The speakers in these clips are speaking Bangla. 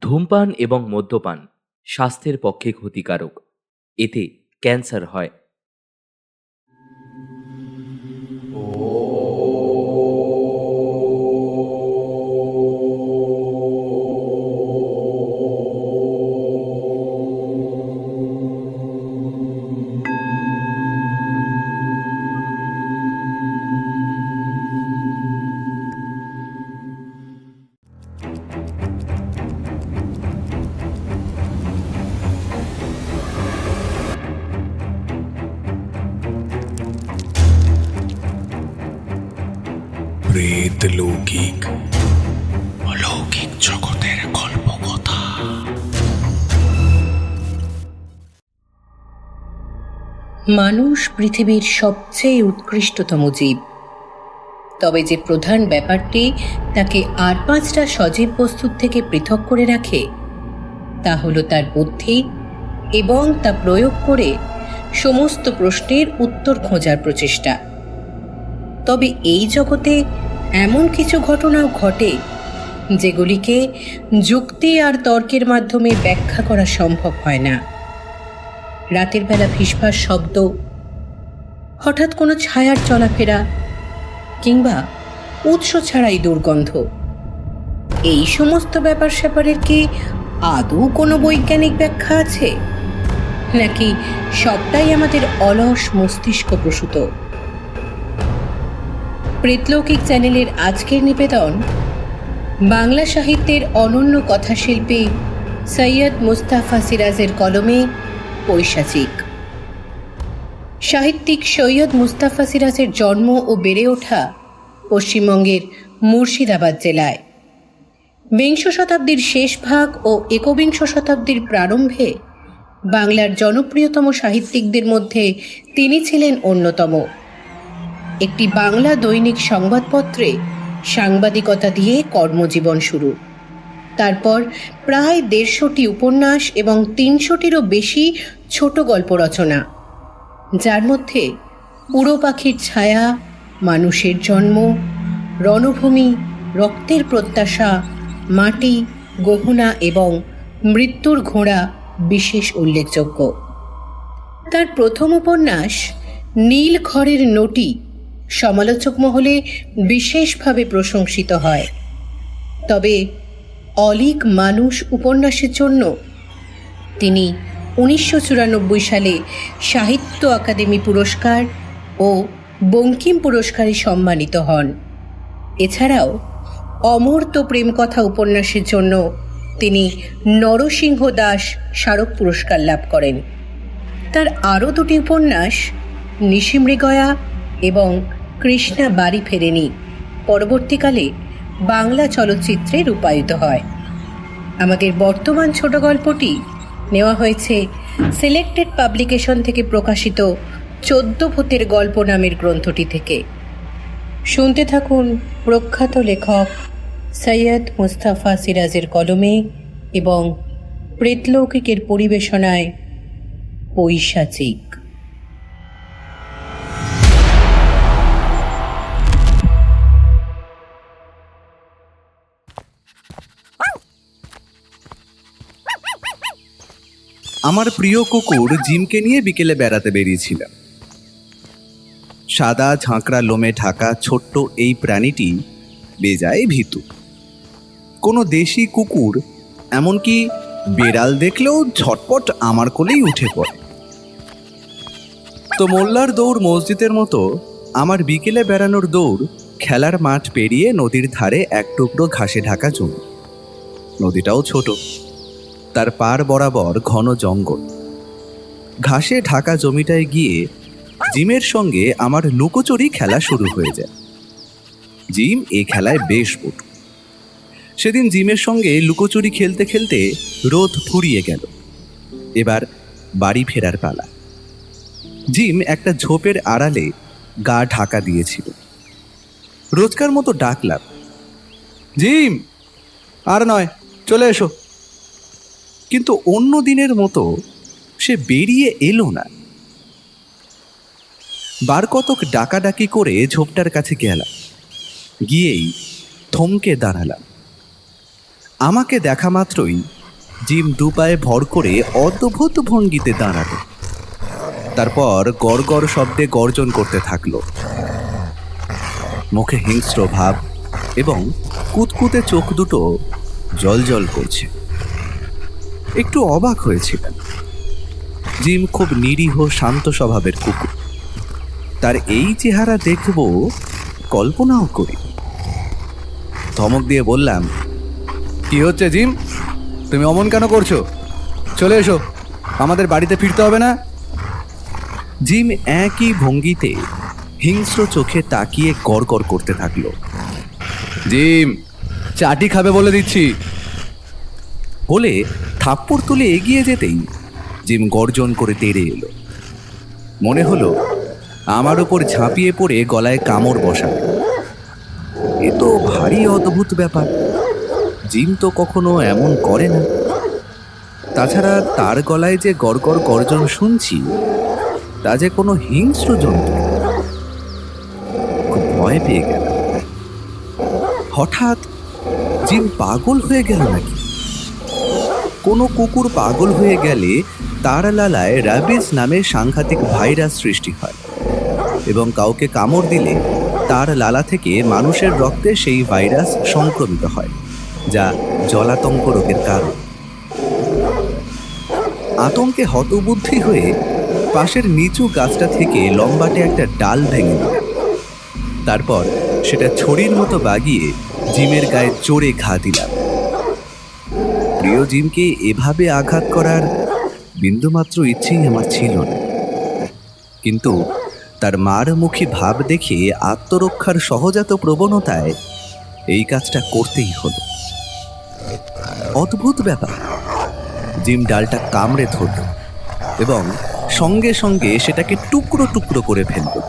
ধূমপান এবং মদ্যপান স্বাস্থ্যের পক্ষে ক্ষতিকারক। এতে ক্যান্সার হয়। মানুষ পৃথিবীর সবচেয়ে উৎকৃষ্টতম জীব। তবে যে প্রধান ব্যাপারটি তাকে আর পাঁচটা সজীব বস্তুর থেকে পৃথক করে রাখে, তা হলো তার বুদ্ধি এবং তা প্রয়োগ করে সমস্ত প্রশ্নের উত্তর খোঁজার প্রচেষ্টা। তবে এই জগতে এমন কিছু ঘটনাও ঘটে যেগুলিকে যুক্তি আর তর্কের মাধ্যমে ব্যাখ্যা করা সম্ভব হয় না। রাতের বেলা ফিসফাস শব্দ, হঠাৎ কোনো ছায়ার চলাফেরা, কিংবা উৎস ছাড়াই দুর্গন্ধ। এই সমস্ত ব্যাপার স্যাপারের কি আদৌ কোনো বৈজ্ঞানিক ব্যাখ্যা আছে? নাকি সবটাই আমাদের অলস মস্তিষ্ক প্রসূত? প্রেতলৌকিক চ্যানেলের আজকের নিবেদন, বাংলা সাহিত্যের অনন্য কথাশিল্পী সৈয়দ মুস্তাফা সিরাজের কলমে পৈশাচিক। সাহিত্যিক সৈয়দ মুস্তাফা সিরাজের জন্ম ও বেড়ে ওঠা পশ্চিমবঙ্গের মুর্শিদাবাদ জেলায়। বিংশ শতাব্দীর শেষ ভাগ ও একবিংশ শতাব্দীর প্রারম্ভে বাংলার জনপ্রিয়তম সাহিত্যিকদের মধ্যে তিনি ছিলেন অন্যতম। একটি বাংলা দৈনিক সংবাদপত্রে সাংবাদিকতা দিয়ে কর্মজীবন শুরু। তারপর প্রায় দেড়শোটি উপন্যাস এবং তিনশোটিরও বেশি ছোট গল্প রচনা। যার মধ্যে উড়ো পাখির ছায়া, মানুষের জন্ম, রণভূমি, রক্তের প্রত্যাশা, মাটি, গহনা এবং মৃত্যুর ঘোড়া বিশেষ উল্লেখযোগ্য। তার প্রথম উপন্যাস নীল খড়ের নটি সমালোচক মহলে বিশেষভাবে প্রশংসিত হয়। তবে অলিক মানুষ উপন্যাসের জন্য। তিনি উনিশশো চুরানব্বই সালে সাহিত্য আকাদেমি পুরস্কার ও বঙ্কিম পুরস্কারে সম্মানিত হন। এছাড়াও অমর্ত্য প্রেমকথা উপন্যাসের জন্য তিনি নরসিংহ দাস স্মারক পুরস্কার লাভ করেন। তার আরও দুটি উপন্যাস নিশিমৃগয়া এবং কৃষ্ণা বাড়ি ফেরেনি, পরবর্তীকালে বাংলা চলচ্চিত্রে রূপায়িত হয়। আমাদের বর্তমান ছোট গল্পটি নেওয়া হয়েছে সিলেক্টেড পাবলিকেশন থেকে প্রকাশিত চোদ্দ ভূতের গল্প নামের গ্রন্থটি থেকে। শুনতে থাকুন প্রখ্যাত লেখক সৈয়দ মুস্তাফা সিরাজের কলমে এবং প্রেতলৌকিকের পরিবেশনায় পৈশাচিক। আমার প্রিয় কুকুর জিমকে নিয়ে বিকেলে বেড়াতে বেরিয়েছিলাম। সাদা ঝাঁকড়া লোমে ঢাকা ছোট্ট এই প্রাণীটি বেজায় ভীতু। কোনো দেশি কুকুর, এমনকি বেড়াল দেখলেও ঝটপট আমার কোলেই উঠে পড়ে। তো মোল্লার দৌড় মসজিদের মতো আমার বিকেলে বেড়ানোর দৌড় খেলার মাঠ পেরিয়ে নদীর ধারে এক টুকরো ঘাসে ঢাকা জমি। নদীটাও ছোট। তার পার বরাবর ঘন জঙ্গল। ঘাসে ঢাকা জমিটায় গিয়ে জিমের সঙ্গে আমার লুকোচুরি খেলা শুরু হয়ে যায়। জিম এ খেলায় বেশ পটু সেদিন জিমের সঙ্গে লুকোচুরি খেলতে খেলতে রোদ ফুরিয়ে গেল। এবার বাড়ি ফেরার পালা। জিম একটা ঝোপের আড়ালে গা ঢাকা দিয়েছিল। রোজকার মতো ডাকলাম, জিম, আর নয়, চলে এসো। কিন্তু অন্য দিনের মতো সে বেরিয়ে এলো না। বার কতক ডাকাডাকি করে ঝোপটার কাছে গেলাম। গিয়েই থমকে দাঁড়ালাম। আমাকে দেখা মাত্রই জিম দু পায়ে ভর করে অদ্ভুত ভঙ্গিতে দাঁড়াল। তারপর গড় গড় শব্দে গর্জন করতে থাকল। মুখে হিংস্র ভাব এবং কুতকুতে চোখ দুটো জল জল করছে। একটু অবাক হয়েছিলেন। জিম খুব নিরীহ, শান্ত স্বভাবের কুকুর। তার এই চেহারা দেখব কল্পনাও করি। ধমক দিয়ে বললাম, কি হচ্ছে জিম? তুমি অমন কেন করছ? চলে এসো, আমাদের বাড়িতে ফিরতে হবে না? জিম একই ভঙ্গিতে হিংস্র চোখে তাকিয়ে গড় করতে থাকল। জিম, চাটি খাবে বলে দিচ্ছি। বলে থাপ্পড় তুলে এগিয়ে যেতেই জিম গর্জন করে তেড়ে এলো। মনে হলো, আমার ওপর ঝাঁপিয়ে পড়ে গলায় কামড় বসাবে। এ তো ভারী অদ্ভুত ব্যাপার। জিম তো কখনো এমন করে না। তাছাড়া তার গলায় যে গড়গড় গর্জন শুনছি, তা যে কোনো হিংস্র জন্তু। খুব ভয় পেয়ে গেল হঠাৎ জিম পাগল হয়ে গেল নাকি? কোনো কুকুর পাগল হয়ে গেলে তার লালায় র্যাবিস নামে সাংঘাতিক ভাইরাস সৃষ্টি হয় এবং কাউকে কামড় দিলে তার লালা থেকে মানুষের রক্তে সেই ভাইরাস সংক্রমিত হয়, যা জলাতঙ্ক রোগের কারণ। আতঙ্কে হতবুদ্ধি হয়ে পাশের নিচু গাছটা থেকে লম্বাটে একটা ডাল ভেঙে দিলাম তারপর সেটা ছড়ির মতো বাগিয়ে জিমের গায়ে জোরে ঘা দিলাম। প্রিয় জিমকে এভাবে আঘাত করার বিন্দুমাত্র ইচ্ছেই আমার ছিল না। কিন্তু তার মার মুখী ভাব দেখে আত্মরক্ষার সহজাত প্রবণতায় এই কাজটা করতেই হলো। অদ্ভুত ব্যাপার। জিম ডালটা কামড়ে ধরল এবং সঙ্গে সঙ্গে সেটাকে টুকরো টুকরো করে ফেলল।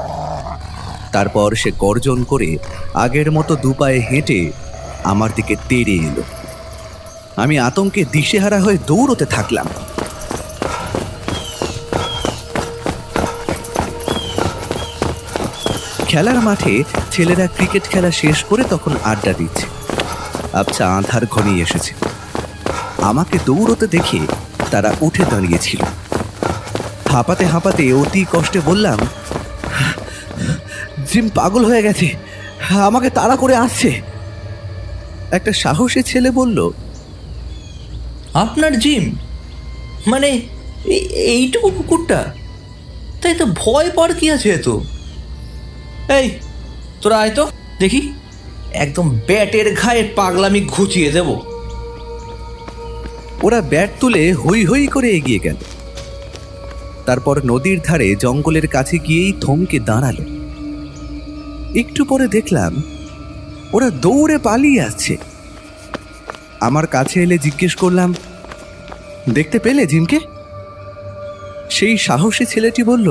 তারপর সে গর্জন করে আগের মতো দুপায়ে হেঁটে আমার দিকে তেড়ে এলো। আমি আতঙ্কে দিশেহারা হয়ে দৌড়তে থাকলাম। খেলার মাঠে ছেলেরা ক্রিকেট খেলা শেষ করে তখন আড্ডা দিচ্ছে। আচ্ছা আধার ঘনিয়ে এসেছে। আমাকে দৌড়তে দেখে তারা উঠে দাঁড়িয়েছিল। হাঁপাতে হাঁপাতে অতি কষ্টে বললাম, জিম পাগল হয়ে গেছে। আমাকে তাড়া করে আসছে। একটা সাহসী ছেলে বলল আপনার জিম? মানে এই- এইটুকু কুকুরটা? তাই তো ভয় পার কি আছে তো এই, তোরা আয় তো, দেখি। একদম ব্যাটের ঘায়ে পাগলামি ঘুচিয়ে দেব। ওরা ব্যাট তুলে হই হই করে এগিয়ে গেল। তারপর নদীর ধারে জঙ্গলের কাছে গিয়েই থমকে দাঁড়াল। একটু পরে দেখলাম, ওরা দৌড়ে পালিয়ে আসছে। আমার কাছে এলে জিজ্ঞেস করলাম দেখতে পেলে জিমকে? সেই সাহসী ছেলেটি বলল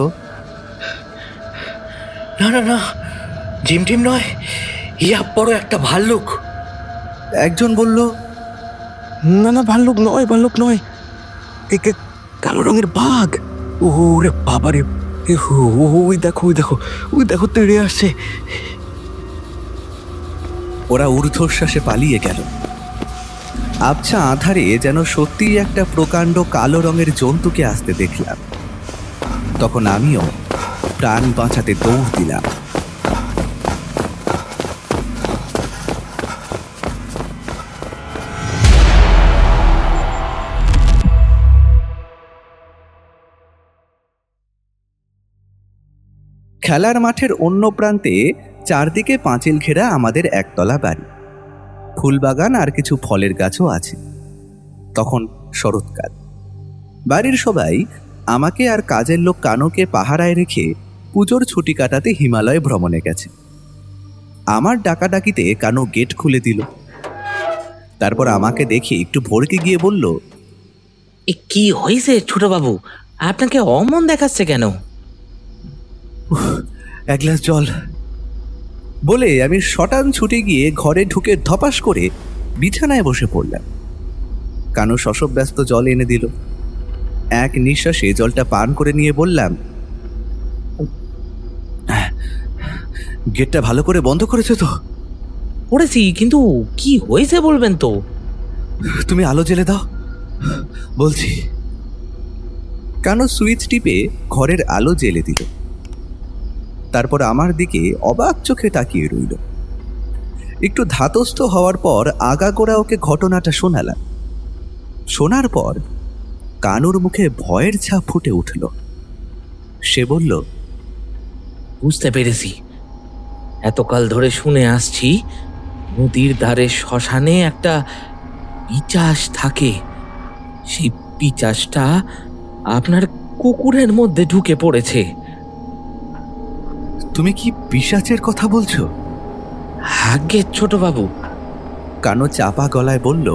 না না না জিম টিম নয় ইয়া বড় একটা ভাল্লুক। একজন বলল না না ভাল্লুক নয় ভাল্লুক নয় একে কালো রঙের বাঘ। ওরে বাবারে এ হো, ও, ওই দেখো ওই দেখো ওই দেখো তেড়ে আসছে। ওরা ঊর্ধ্বশ্বাসে পালিয়ে গেল। আবছা আধারে যেন সত্যিই একটা প্রকাণ্ড কালো রঙের জন্তুকে আসতে দেখলাম। তখন আমিও প্রাণ বাঁচাতে দৌড় দিলাম। খেলার মাঠের অন্য প্রান্তে চারদিকে পাঁচিল ঘেরা আমাদের একতলা বাড়ি। ফুলবাগান আর কিছু ফলের গাছও আছে। তখন শরৎকাল বাড়ির সবাই আমাকে আর কাজের লোক কানুকে পাহারায় রেখে পুজোর ছুটি কাটাতে হিমালয় ভ্রমণে গেছে। আমার ডাকাডাকিতে কানু গেট খুলে দিল। তারপর আমাকে দেখে একটু ভরকে গিয়ে বলল এ কি হয়েছে ছোট বাবু আপনাকে অমন দেখাচ্ছে কেন? এক গ্লাস জল। বলে আমি শটান ছুটে গিয়ে ঘরে ঢুকে ধপাস করে বিছানায় বসে পড়লাম। কানু শশব্যস্ত জল এনে দিল। এক নিঃশ্বাসে জলটা পান করে নিয়ে বললাম গেটটা ভালো করে বন্ধ করেছে তো? পড়েছি কিন্তু কি হয়েছে বলবেন তো? তুমি আলো জ্বেলে দাও বলছি। কানো সুইচ টিপে ঘরের আলো জ্বেলে দিল। তারপর আমার দিকে অবাক চোখে তাকিয়ে রইল। একটু ধাতস্থ হওয়ার পর আগাগোড়া ওকে ঘটনাটা শোনালাম। শোনার পর কানুর মুখে ভয়ের ছাপ ফুটে উঠল। সে বলল, বুঝতে পেরেছি। এতকাল ধরে শুনে আসছি, নদীর ধারে শ্মশানে একটা পিচাস থাকে। সেই পিচাসটা আপনার কুকুরের মধ্যে ঢুকে পড়েছে। তুমি কি পিসাচের কথা বলছো? আগে ছোট বাবু। কানো চাপা গলায় বলল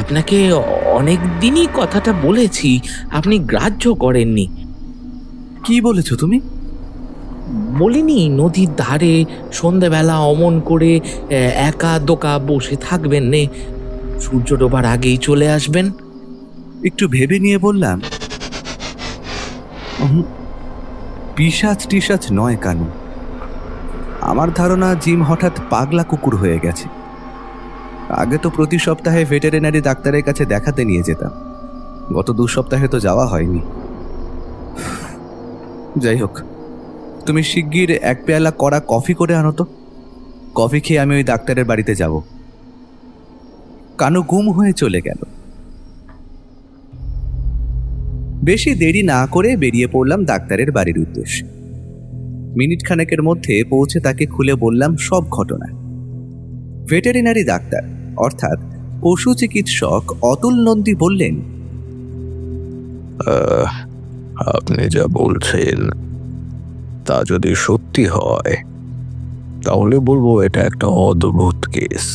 আপনাকে অনেক দিনই কথাটা বলেছি আপনি গ্রাহ্য করেননি। কি বলেছ তুমি? বলিনি নদীর ধারে সন্ধেবেলা অমন করে একা দোকা বসে থাকবেন নে। সূর্য ডোবার আগেই চলে আসবেন। একটু ভেবে নিয়ে বললাম পিশাচ টিসাচ নয় কানু। আমার ধারণা জিম হঠাৎ পাগলা কুকুর হয়ে গেছে। আগে তো প্রতি সপ্তাহে ভেটেরিনারি ডাক্তারের কাছে দেখাতে নিয়ে যেতাম। গত দু সপ্তাহে তো যাওয়া হয়নি। যাই হোক, তুমি শিগগির এক পেয়ালা কড়া কফি করে আনো তো। কফি খেয়ে আমি ওই ডাক্তারের বাড়িতে যাব। কানু গুম হয়ে চলে গেল। বেশি দেরি না করে বেরিয়ে পড়লাম ডাক্তারের বাড়ির উদ্দেশ্যে। মিনিট খানেকের মধ্যে পৌঁছে তাকে খুলে বললাম সব ঘটনা। ভেটেরিনারি ডাক্তার, অর্থাৎ পশু চিকিৎসক অতুল নন্দী বললেন আপনি যা বলছেন তা যদি সত্যি হয়, তাহলে বলব এটা একটা অদ্ভুত কেস।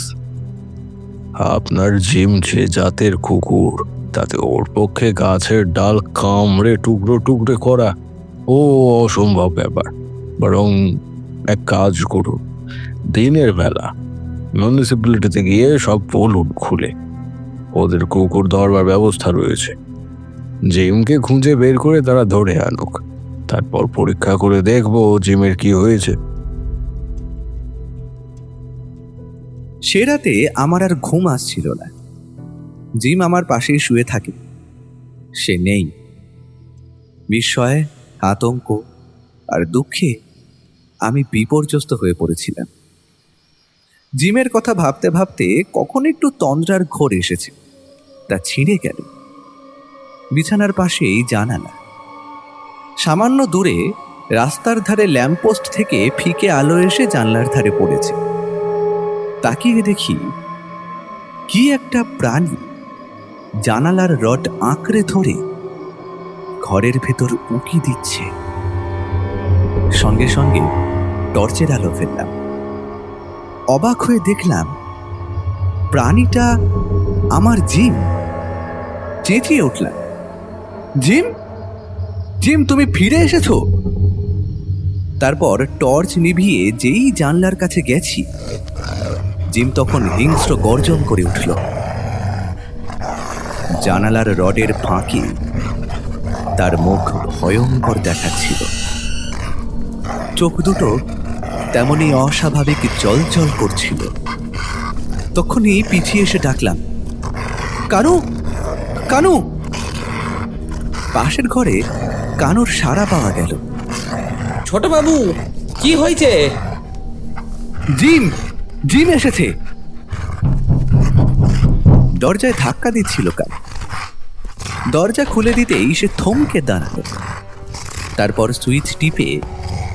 আপনার জিম যে জাতের কুকুর তাতে ওর পক্ষে গাছের ডাল কামড়ে টুকরো টুকরো করা ও অসম্ভব ব্যাপার। বরং এক কাজ করুন, দিনের বেলা মিউনিসিপ্যালিটিতে গিয়ে সব বলুন খুলে। ওদের কুকুর ধরবার ব্যবস্থা রয়েছে। জিমকে খুঁজে বের করে তারা ধরে আনুক। তারপর পরীক্ষা করে দেখব জিমের কি হয়েছে। সে রাতে আমার আর ঘুম আসছিল না। জিম আমার পাশেই শুয়ে থাকে। সে নেই। বিস্ময়ে, আতঙ্ক আর দুঃখে আমি বিপর্যস্ত হয়ে পড়েছিলাম। জিমের কথা ভাবতে ভাবতে কখন একটু তন্দ্রার ঘোর এসেছে, তা ছিঁড়ে গেল। বিছানার পাশেই জানালা। সামান্য দূরে রাস্তার ধারে ল্যাম্পপোস্ট থেকে ফিকে আলো এসে জানলার ধারে পড়েছে। তাকিয়ে দেখি, কি একটা প্রাণী। জানালার রড আঁকড়ে ধরে ঘরের ভেতর উঁকি দিচ্ছে। সঙ্গে সঙ্গে টর্চের আলো ফেললাম। অবাক হয়ে দেখলাম, প্রাণীটা আমার জিম। চেঁচিয়ে উঠলাম, জিম? জিম, তুমি ফিরে এসেছ? তারপর টর্চ নিভিয়ে যেই জানলার কাছে গেছি, জিম তখন হিংস্র গর্জন করে উঠল। জানালার রডের ফাঁকে তার মুখ ভয়ঙ্কর দেখাচ্ছিল। চোখ দুটো তেমনি অস্বাভাবিক জলজল করছিল। তখনই পিছিয়ে এসে ডাকলাম কানু কানু! পাশের ঘরে কানুর সাড়া পাওয়া গেল। ছোট বাবু কি হয়েছে? জিম জিম এসেছে। দরজায় ধাক্কা দিচ্ছিল কাল দরজা খুলে দিতেই সে থমকে দাঁড়াল। তারপর সুইচ টিপে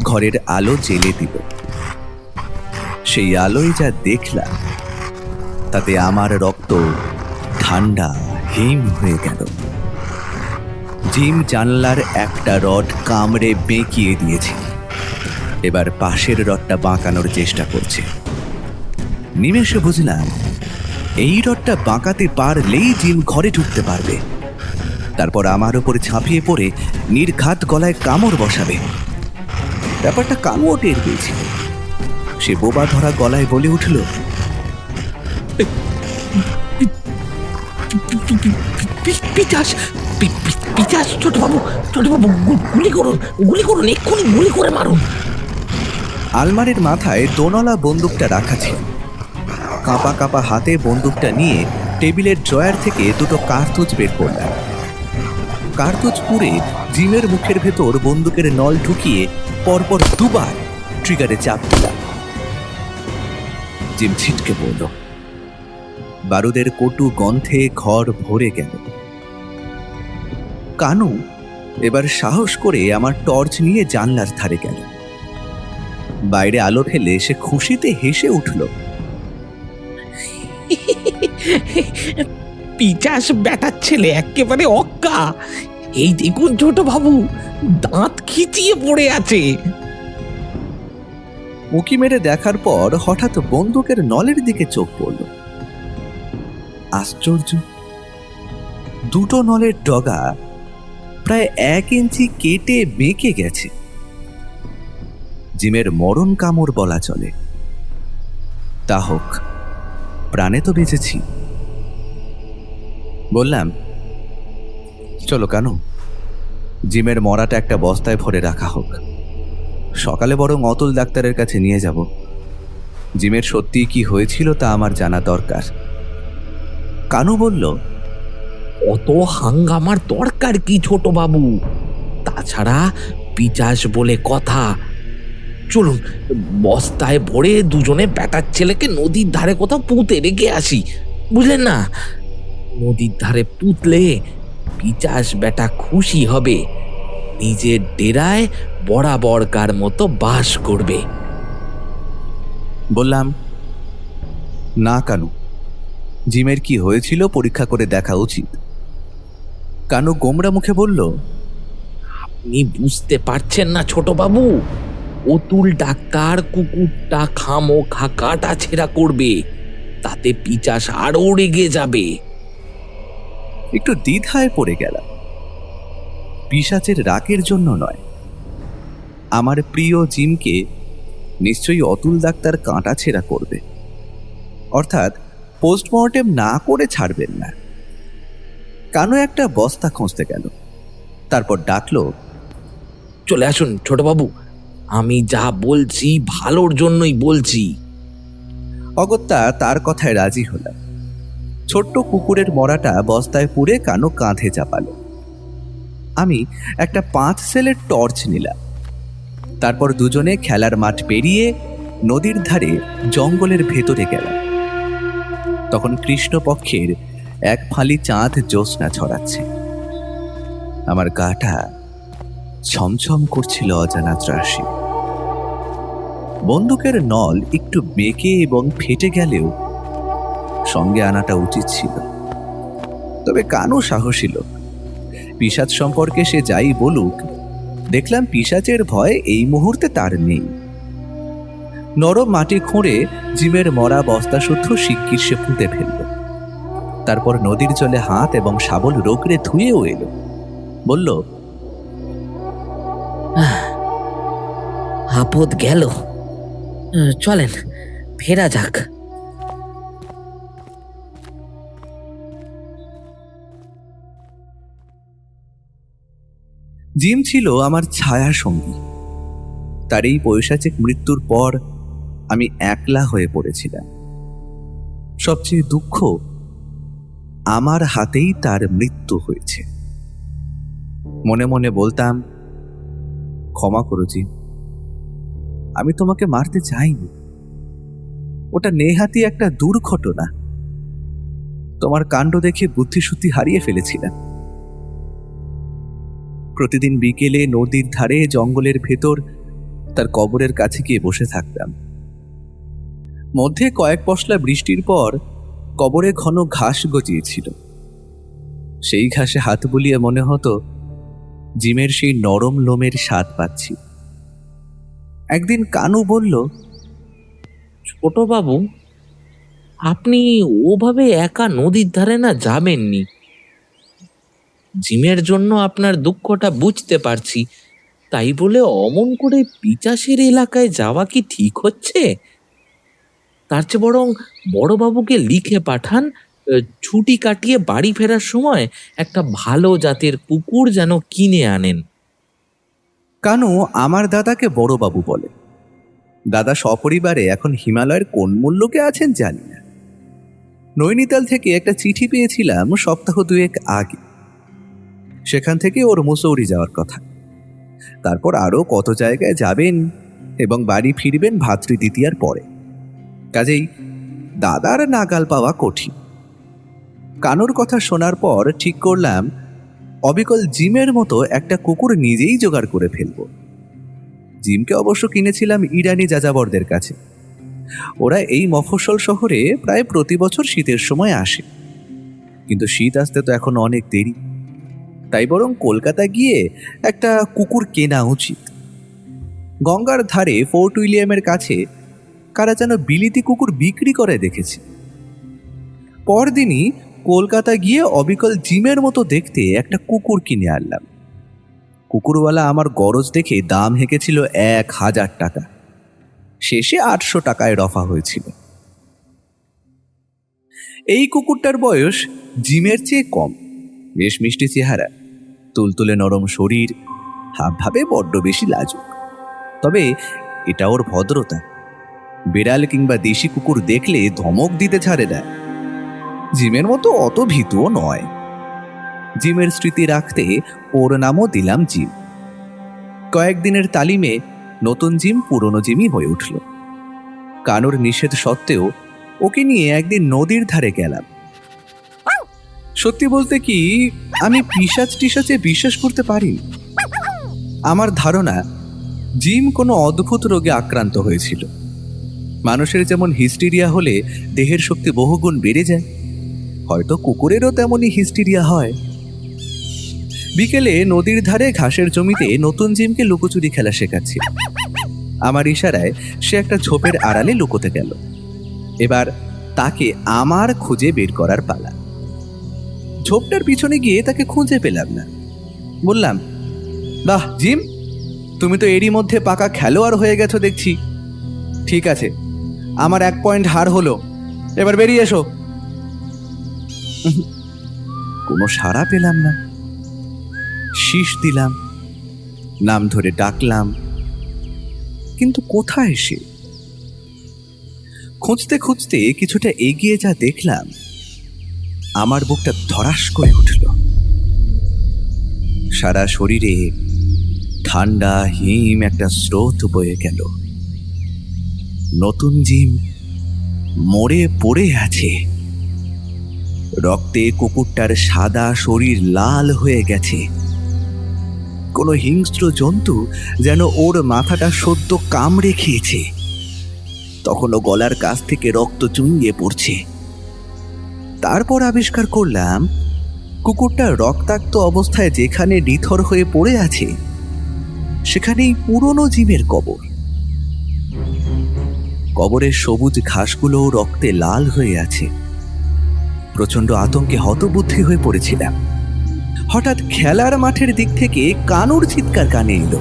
ঘরের আলো জ্বেলে দিল। সেই আলোয় যা দেখলাম, তাতে আমার রক্ত ঠান্ডা হিম হয়ে গেল। জিম জানলার একটা রড কামড়ে বেঁকিয়ে দিয়েছে। এবার পাশের রডটা বাঁকানোর চেষ্টা করছে। নিমেষে বুঝলাম, এই রডটা বাঁকাতে পারলেই জিম ঘরে ঢুকতে পারবে। তারপর আমার উপরে ঝাঁপিয়ে পড়ে নির্ঘাত গলায় কামড় বসাবে। ব্যাপারটা কামও টের পেয়েছে। সে বোবা ধরা গলায় বলে উঠল ছোট বাবু গুলি করুন গুলি করুন এক্ষুনি গুলি করে মারুন। আলমারির মাথায় দোনলা বন্দুকটা রাখা ছিল। কাঁপা কাঁপা হাতে বন্দুকটা নিয়ে টেবিলের ড্রয়ার থেকে দুটো কার্তুজ বের করলাম। কার্তুজ পুড়ে জিমের মুখের ভেতর বন্দুকের নল ঢুকিয়ে পরপর দুবার ট্রিগারে চাপ দিলাম। জিম ছিটকে পড়ল। বারুদের কটু গন্ধে ঘর ভরে গেল। কানু এবার সাহস করে আমার টর্চ নিয়ে জানলার ধারে গেল। বাইরে আলো ফেলে সে খুশিতে হেসে উঠল। পিচাস ব্যাটার ছেলে একেবারে অক্কা। এই দেখুন ছোট বাবু দাঁত খিচিয়ে পড়ে আছে। উকি মেরে দেখার পর হঠাৎ বন্দুকের নলের দিকে চোখ পড়ল। আশ্চর্য, দুটো নলের ডগা প্রায় এক ইঞ্চি কেটে বেঁকে গেছে। জিমের মরণ কামড় বলা চলে। তা হোক, প্রাণে তো বেঁচেছি। বললাম চলো কেন, জিমের মরাটা একটা বস্তায় ভরে রাখা হোক। সকালে বরং অতুল ডাক্তারের কাছে নিয়ে যাব। জিমের সত্যি কি হয়েছিল তা আমার জানা দরকার। কানু বলল, অত হাঙ্গামার দরকার কি ছোট বাবু তাছাড়া পিচাস বলে কথা। চলুন, বস্তায় ভরে দুজনে ব্যাটার ছেলেকে নদীর ধারে কোথাও পুঁতে রেখে আসি, বুঝলেন না? নদীর ধারে পুঁতলে পিচাস বেটা খুশি হবে। নিজের ডেরায় বরাবরকার মতো বাস করবে। বললাম না কানু জিমের কি হয়েছিল পরীক্ষা করে দেখা উচিত? কানু গোমরা মুখে বলল আপনি বুঝতে পারছেন না ছোট বাবু অতুল ডাক্তার কুকুরটা খামো খা কাটা ছেঁড়া করবে তাতে পিচাস আরও রেগে যাবে। একটু দ্বিধায় পড়ে গেলাম। পিসাচের রাগের জন্য নয়। আমার প্রিয় জিমকে নিশ্চয়ই অতুল ডাক্তার কাঁটা ছেঁড়া করবে। অর্থাৎ পোস্টমর্টেম না করে ছাড়বেন না। কানো একটা বস্তা খুঁজতে গেল। তারপর ডাকলো, চলে আসুন ছোট বাবু, আমি যা বলছি ভালোর জন্যই বলছি। অগত্যা তার কথায় রাজি হলাম। ছোট্ট কুকুরের মরাটা বস্তায় পুড়ে কানো কাঁধে চাপালো। আমি একটা পাঁচ সেলের টর্চ নিলাম। তারপর দুজনে খেলার মাঠ পেরিয়ে নদীর ধারে জঙ্গলের ভেতরে গেলাম। তখন কৃষ্ণপক্ষের এক ফালি চাঁদ জ্যোৎস্না ছড়াচ্ছে। আমার গাটা ছমছম করছিল অজানা ত্রাসে। বন্দুকের নল একটু বেঁকে এবং ফেটে গেলেও সঙ্গে আনাটা উচিত ছিল। তবে কানও সাহসী লোক। পিসাচ সম্পর্কে সে যাই বলুক, দেখলাম পিসাচের ভয় এই মুহূর্তে তার নেই। নরম মাটি খুঁড়ে জিমের মরা বস্তা শুদ্ধ শিগগির সে পুঁতে ফেলল। তারপর নদীর জলে হাত এবং শাবল রোগড়ে ধুয়েও এলো। বলল আপদ গেল। চলেন, ফেরা যাক। জিম ছিল আমার ছায়া সঙ্গী। তার এই পৈশাচিক মৃত্যুর পর আমি একলা হয়ে পড়েছিলাম। সবচেয়ে দুঃখ, আমার হাতেই তার মৃত্যু হয়েছে। মনে মনে বলতাম, ক্ষমা করো জিম, আমি তোমাকে মারতে চাইনি। ওটা নেহাতি একটা দুর্ঘটনা। তোমার কাণ্ড দেখে বুদ্ধিশুদ্ধি হারিয়ে ফেলেছিলাম। প্রতিদিন বিকেলে নদীর ধারে জঙ্গলের ভেতর তার কবরের কাছে গিয়ে বসে থাকতাম। মধ্যে কয়েক পশলা বৃষ্টির পর কবরে ঘন ঘাস গজিয়েছিল। সেই ঘাসে হাত বুলিয়ে মনে হতো, জিমের সেই নরম লোমের স্বাদ পাচ্ছি। একদিন কানু বলল ছোট বাবু আপনি ওভাবে একা নদীর ধারে না যাবেননি? জিমের জন্য আপনার দুঃখটা বুঝতে পারছি। তাই বলে অমন করে পিচাসের এলাকায় যাওয়া কি ঠিক হচ্ছে? তার চেয়ে বরং বড়বাবুকে লিখে পাঠান ছুটি কাটিয়ে বাড়ি ফেরার সময় একটা ভালো জাতের কুকুর যেন কিনে আনেন। কানু, আমার দাদাকে বড়বাবু বলে। দাদা সপরিবারে এখন হিমালয়ের কোন মূল্যকে আছেন জানি না। নৈনিতাল থেকে একটা চিঠি পেয়েছিলাম সপ্তাহ দুয়েক আগে। সেখান থেকে ওর মুসৌরি যাওয়ার কথা। তারপর আরও কত জায়গায় যাবেন এবং বাড়ি ফিরবেন ভাতৃ দ্বিতীয়ার পরে। কাজেই দাদার নাগাল পাওয়া কঠিন। কানুর কথা শোনার পর ঠিক করলাম, অবিকল জিমের মতো একটা কুকুর নিজেই জোগাড় করে ফেলব। জিমকে অবশ্য কিনেছিলাম ইরানি যাযাবরদের কাছে। ওরা এই মফস্বল শহরে প্রায় প্রতি বছর শীতের সময় আসে। কিন্তু শীত আসতে তো এখন অনেক দেরি। তাই বরং কলকাতা গিয়ে একটা কুকুর কেনা উচিত। গঙ্গার ধারে ফোর্ট উইলিয়ামের কাছে কারা যেন বিলিতি কুকুর বিক্রি করে দেখেছে। পরদিনই কলকাতা গিয়ে অবিকল জিমের মতো দেখতে একটা কুকুর কিনে আনলাম। কুকুরওয়ালা আমার গরজ দেখে দাম হেঁকেছিল এক হাজার টাকা। শেষে আটশো টাকায় রফা হয়েছিল। এই কুকুরটার বয়স জিমের চেয়ে কম। বেশ মিষ্টি চেহারা, তুলতুলে নরম শরীর, হাবভাবে বড্ড বেশি লাজুক। তবে এটা ওর ভদ্রতা। বিড়াল কিংবা দেশি কুকুর দেখলে ধমক দিতে ছাড়ে না। জিমের মতো অত ভীতুও নয়। জিমের স্মৃতি রাখতে ওর নামও দিলাম জিম। কয়েকদিনের তালিমে নতুন জিম পুরনো জিমই হয়ে উঠল। কানুর নিষেধ সত্ত্বেও ওকে নিয়ে একদিন নদীর ধারে গেলাম। সত্যি বলতে কি, আমি পিসাচ টিসাচে বিশ্বাস করতে পারি আমার ধারণা, জিম কোনো অদ্ভুত রোগে আক্রান্ত হয়েছিল। মানুষের যেমন হিস্টিরিয়া হলে দেহের শক্তি বহুগুণ বেড়ে যায়, হয়তো কুকুরেরও তেমনই হিস্টিরিয়া হয়। বিকেলে নদীর ধারে ঘাসের জমিতে নতুন জিমকে লুকোচুরি খেলা শেখাচ্ছি আমার ইশারায় সে একটা ঝোপের আড়ালে লুকোতে গেল। এবার তাকে আমার খুঁজে বের করার পালা। ঝোপটার পিছনে গিয়ে তাকে খুঁজে পেলাম না। বললাম, বাহ, জিম, তুমি তো এরই মধ্যে পাকা খেলোয়াড় হয়ে গেছো দেখছি। ঠিক আছে, আমার এক পয়েন্ট হার হলো। এবার বেরিয়ে এসো। কোনো সাড়া পেলাম না। শীষ দিলাম, নাম ধরে ডাকলাম, কিন্তু কোথায় সে? খুঁজতে খুঁজতে কিছুটা এগিয়ে যা দেখলাম আমার বুকটা ধরাস করে উঠল। সারা শরীরে ঠান্ডা, হিম একটা স্রোত বয়ে গেল। নতুন জিম মরে পড়ে আছে। রক্তে কুকুরটার সাদা শরীর লাল হয়ে গেছে। কোনো হিংস্র জন্তু যেন ওর মাথাটা সদ্য কামড়ে খেয়েছে। তখনও গলার কাছ থেকে রক্ত চুইয়ে পড়ছে। তারপর আবিষ্কার করলাম কুকুরটা রক্তাক্ত অবস্থায় যেখানে নিথর হয়ে পড়ে আছে সেখানেই পুরনো জিমের কবর। কবরের সবুজ ঘাসগুলো রক্তে লাল হয়ে আছে। প্রচণ্ড আতঙ্কে হতবুদ্ধি হয়ে পড়েছিলাম। হঠাৎ খেলার মাঠের দিক থেকে কানুর চিৎকার কানে এলো।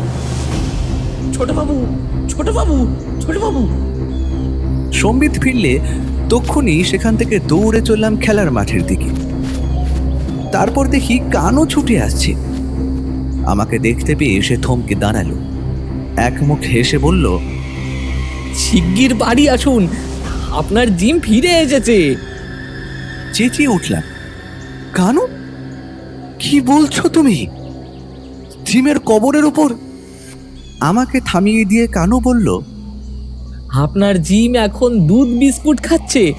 ছোট বাবু ছোট বাবু ছোট বাবু সম্বিত ফিরলে তক্ষুনি সেখান থেকে দৌড়ে চললাম খেলার মাঠের দিকে। তারপর দেখি কানও ছুটে আসছে। আমাকে দেখতে পেয়ে সে থমকে দাঁড়াল। এক মুখ হেসে বলল শিগগির বাড়ি আসুন আপনার জিম ফিরে এসেছে। চেঁচিয়ে উঠলাম। কানু কি বলছো তুমি? জিমের কবরের উপর? আমাকে থামিয়ে দিয়ে কানু বলল আপনার জিম এখন দুধ বিস্কুট খাচ্ছে।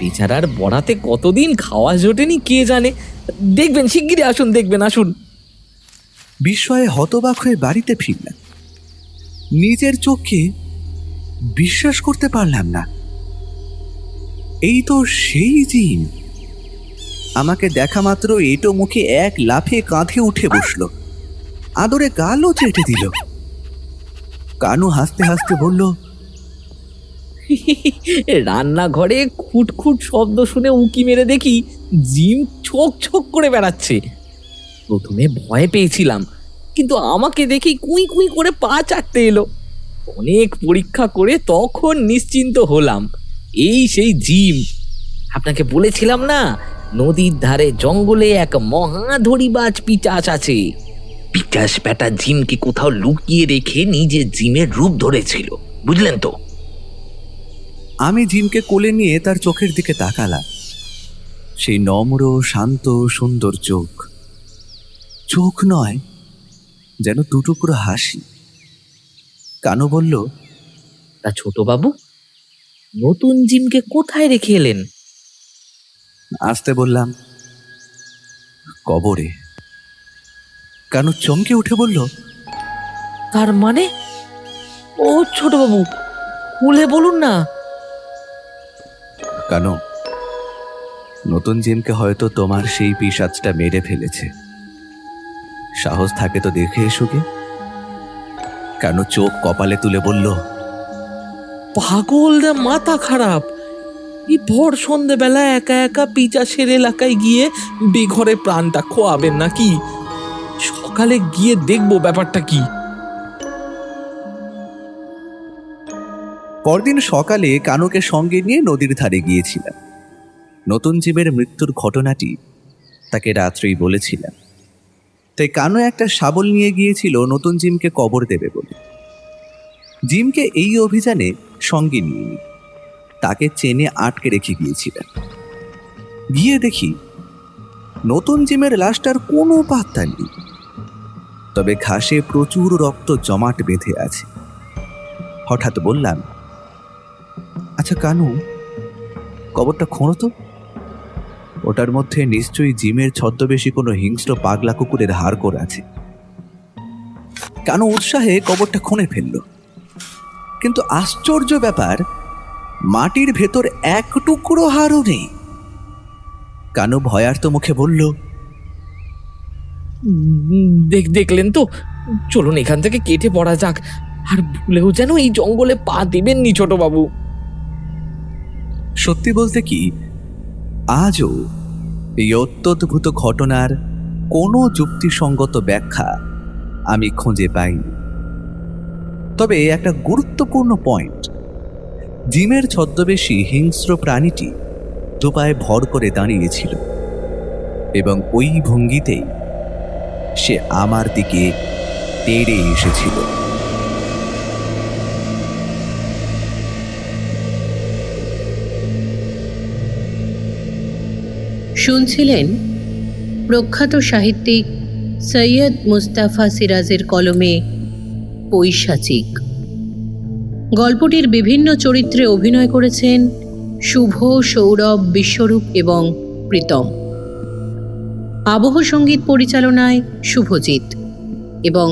বেচারার বড়াতে কতদিন খাওয়া জোটেনি কে জানে? দেখবেন, শিগগিরই আসুন, দেখবেন, আসুন। বিস্ময়ে হতবাক হয়ে বাড়িতে ফিরলাম নিজের চোখকে বিশ্বাস করতে পারলাম না। এই তো সেই জিম আমাকে দেখা মাত্র এটো মুখে এক লাফে কাঁধে উঠে বসল। আদরে গালও চেটে দিল। কানু হাসতে হাসতে বলল রান্নাঘরে খুটখুট শব্দ শুনে উঁকি মেরে দেখি জিম ছোক ছোক করে বেড়াচ্ছে। প্রথমে ভয় পেয়েছিলাম, কিন্তু আমাকে দেখি কুই কুই করে পা চাটতে এলো। অনেক পরীক্ষা করে তখন নিশ্চিন্ত হলাম, এই সেই জিম। আপনাকে বলেছিলাম না, নদীর ধারে জঙ্গলে এক মহাধরিবাজ পিচাচ আছে। পিচাস ব্যাটা জিমকে কোথাও লুকিয়ে রেখে নিজের জিমের রূপ ধরেছিল, বুঝলেন তো? আমি জিমকে কোলে নিয়ে তার চোখের দিকে তাকালাম। সেই নম্র শান্ত সুন্দর চোখ। চোখ নয় যেন দুটুকরো হাসি। কানু বলল তা ছোট বাবু নতুন জিমকে কোথায় রেখে এলেন? আসতে বললাম কবরে। কানু চমকে উঠে বলল তার মানে? ও ছোট বাবু খুলে বলুন না। কেন? নতুন জিমকে হয়তো তোমার সেই পিসাজটা মেরে ফেলেছে। সাহস থাকে তো দেখে এসো গে। কেন চোখ কপালে তুলে বলল, পাগল দা, মাথা খারাপ। এই ভর সন্ধেবেলা একা একা পিচাসের এলাকায় গিয়ে বেঘরে প্রাণটা খোয়াবেন নাকি? সকালে গিয়ে দেখব ব্যাপারটা কি। পরদিন সকালে কানুকে সঙ্গে নিয়ে নদীর ধারে গিয়েছিলাম। নতুন জীবের মৃত্যুর ঘটনাটি তাকে রাত্রেই বলেছিলাম। তাই কানু একটা শাবল নিয়ে গিয়েছিল নতুন জিমকে কবর দেবে বলে। জিমকে এই অভিযানে সঙ্গে নিয়ে নি। তাকে চেনে আটকে রেখে গিয়েছিলেন গিয়ে দেখি নতুন জিমের লাশটার কোনো পাত্তা নেই। তবে ঘাসে প্রচুর রক্ত জমাট বেঁধে আছে। হঠাৎ বললাম আচ্ছা কানু, কবরটা খোঁড়ো তো। ওটার মধ্যে নিশ্চয়ই জিমের ছদ্মবেশী কোনো হিংস্র পাগলা কুকুরের হার করে আছে। কানু উৎসাহে কবরটা খুঁড়ে ফেলল। কিন্তু আশ্চর্য ব্যাপার, মাটির ভেতর এক টুকরো হাড়ও নেই। কানু ভয়ার্ত মুখে বলল, দেখ, দেখলেন তো? চলুন এখান থেকে কেটে পড়া যাক। আর ভুলেও যেন এই জঙ্গলে পা দেবেননি ছোট বাবু সত্যি বলতে কি, আজও এই অত্যদ্ভুত ঘটনার কোনো যুক্তিসঙ্গত ব্যাখ্যা আমি খুঁজে পাইনি। তবে একটা গুরুত্বপূর্ণ পয়েন্ট জিমের ছদ্মবেশী হিংস্র প্রাণীটি দুপায়ে ভর করে দাঁড়িয়েছিল এবং ওই ভঙ্গিতেই সে আমার দিকে তেড়ে এসেছিল। শুনছিলেন প্রখ্যাত সাহিত্যিক সৈয়দ মুস্তাফা সিরাজের কলমে পৈশাচিক। গল্পটির বিভিন্ন চরিত্রে অভিনয় করেছেন শুভ, সৌরভ, বিশ্বরূপ এবং প্রীতম। আবহ সংগীত পরিচালনায় শুভজিৎ এবং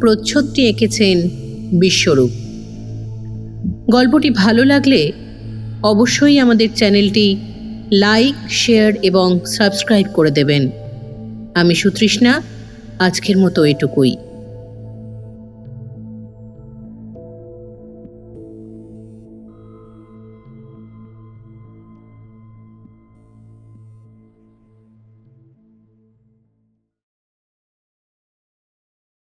প্রচ্ছদটি এঁকেছেন বিশ্বরূপ। গল্পটি ভালো লাগলে অবশ্যই আমাদের চ্যানেলটি লাইক শেয়ার এবং সাবস্ক্রাইব করে দেবেন। আমি সুতৃষ্ণা আজকের মতো এটুকুই।